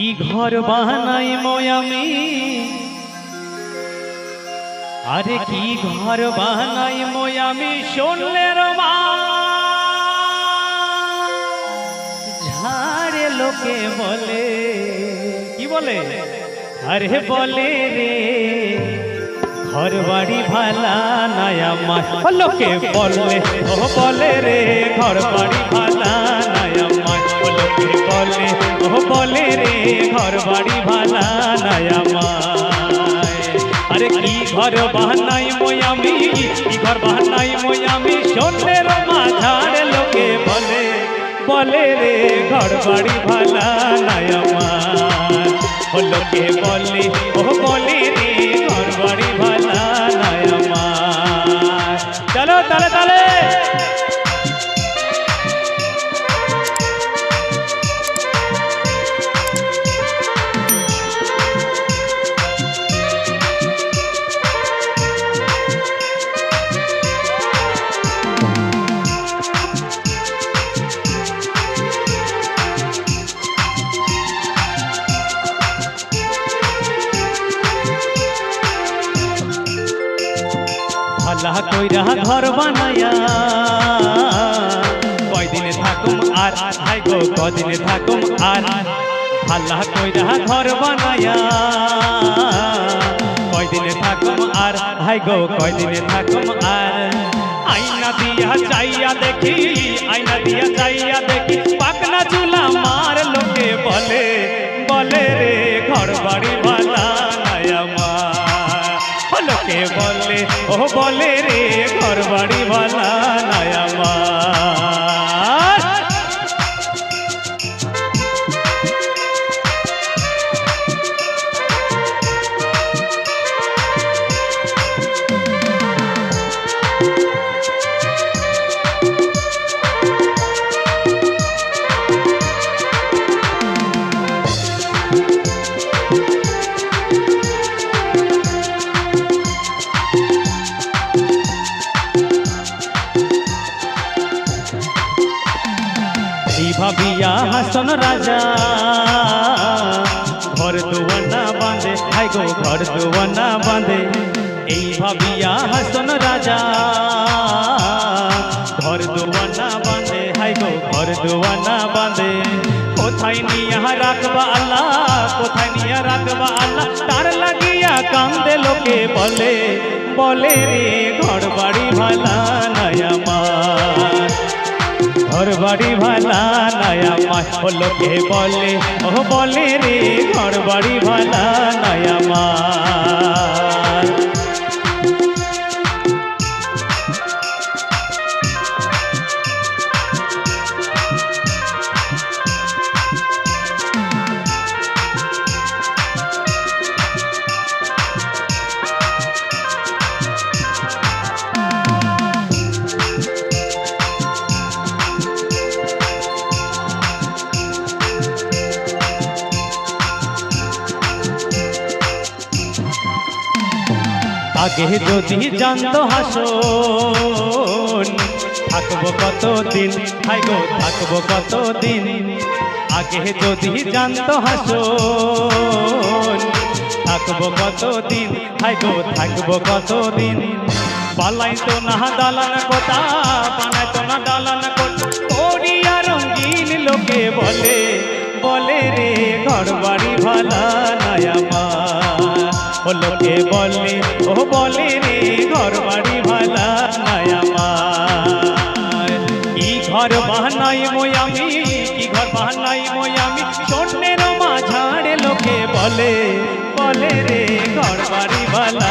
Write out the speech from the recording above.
কি ঘর বানাই ময়ামি আরে কি ঘর বানাই ময়ামি শুনলে রমা ঝাড়ে লোকে বলে, কি বলে? আরে বলে রে ঘর বাড়ি ভালা মা ও লোকে বলে, ও বলে রে ঘর বাড়ি ভালা ঘর বাহানাই ময়ামি, কি ঘর বাহানাই ময়ামি শোনে রমা ঝাড় লোকে বলে বলে রে, ঘর বাড়ি ভালা নাই মা লোকে বলে, ও বলে রে, ঘর বাড়ি ভালা নাই আমার। চলো তালে তালে ভালা কইরা ঘর বানায়া কয়দিনে থাকুম আর? হাই গো, কদিনে থাকুম আর? ভালা কইরা ঘর বানায়া কয়দিনে থাকুম আর? হাই গো, কয়দিনে থাকুম আর? আইনা দিয়া চাইয়া দেখি, আইনা দিয়া চাইয়া দেখি। লোকে বলে ও বলে রে ঘর বাড়ি ভালা নাই ভাবিয়া হাসন রাজা। ঘর দুয়ানা বাঁধে, হাই গো, ঘর দুয়ানা বাঁধে। এই ভাবিয়া হাসন রাজা। ঘর দুয়ানা বাঁধে, হাই গো, ঘর দুয়ানা বাঁধে। কোথায় নিয়া রাখবা আল্লাহ, কোথায় নিয়া রাখবা আল্লাহ? তার লাগিয়া কান্দে লোকে বলে বলে রে ঘর বাড়ি ভালা নয়া মা ঘর বাড়ি ভালা নয়া মা ও লোকে বলে ও বলে রে, ঘর বাড়ি ভালা নয়া মা। আগে যদি জানতো হাসন, থাকব কত দিন হাই গো, থাকব কত দিন আগে যদি জানতো হাসন, থাকব কত দিন হাই গো, থাকব কত দিন পালাই তো না দালান কথা বানাই তো না দালান করিয়া রঙিন লোকে বলে বলে রে ঘর বাড়ি ভালা। লোকে বলে, ও বলে রে ঘর বাড়ি ভালা নাই মা কি ঘর বাহানাই ময়ামি, কি ঘর বাহানাই ময়ামি, স্বর্ণের মাঝাড়ে লোকে বলে বলে রে ঘর বাড়ি ভালা